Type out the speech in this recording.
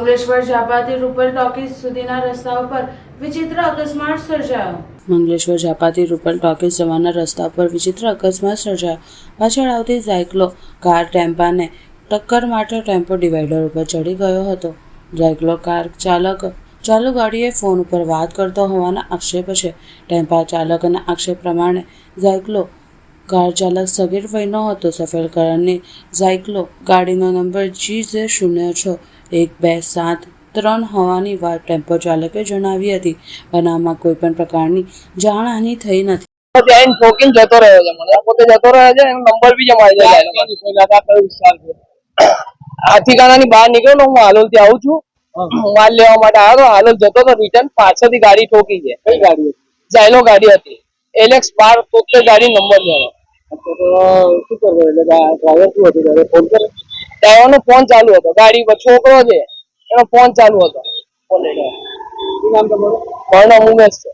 Mangleshwar ઝાપાથી Rupal talkies સુધીના રસ્તા ઉપર વિચિત્ર અકસ્માત સર્જાયો. મંગલેશ્વર ઝાપાથી રૂપલ ટોકીઝ જવાના રસ્તા પર વિચિત્ર અકસ્માત સર્જાયો. પાછળ આવતી સાયકલો, કાર, ટેમ્પાને ટક્કર માટે ટેમ્પો ડિવાઈડર ઉપર ચડી ગયો હતો. સાયકલો કાર ચાલક, ચાલુ ગાડીએ ફોન ઉપર વાત કરતો હોવાના આક્ષેપ છે. ટેમ્પા ચાલકના આક્ષેપ પ્રમાણે ઝાયકલો કાર ચાલક સગીર વયનો હતો સફેદ કલરની ઝાયકલો ગાડીનો નંબર જી જે શૂન્ય છ. એક બે સાત ત્રણ હોવાની વાત ટેમ્પો ચાલકે જણાવી હતી. બનાવમાં કોઈ પણ પ્રકારની જાનહાનિ થઈ નથી. ત્યાં ઠોકીને જતો રહ્યો છે. મને પોતે જતો રહ્યો છે એનો નંબર બી જમાઈ જાય હાથી બહાર નીકળ્યો હું હાલોલથી આવું છું. માલ લેવા માટે આવ્યો તો હાલોલ જતો હતો રિટર્ન પાછળથી ગાડી ઠોકી છે. કઈ ગાડી જાયલો ગાડી હતી. એલેક્સ બાર તોતેર ગાડી નંબર લેવાનો. શું કરવો? એટલે ડ્રાઈવર શું હતું? ત્યારે ફોન કરે ડ્રાઈવરનો ફોન ચાલુ હતો. ગાડી છોકરો છે. એનો ફોન ચાલુ હતો. ફોન નામ તમારું? મારું નામ ઉમેશ છે.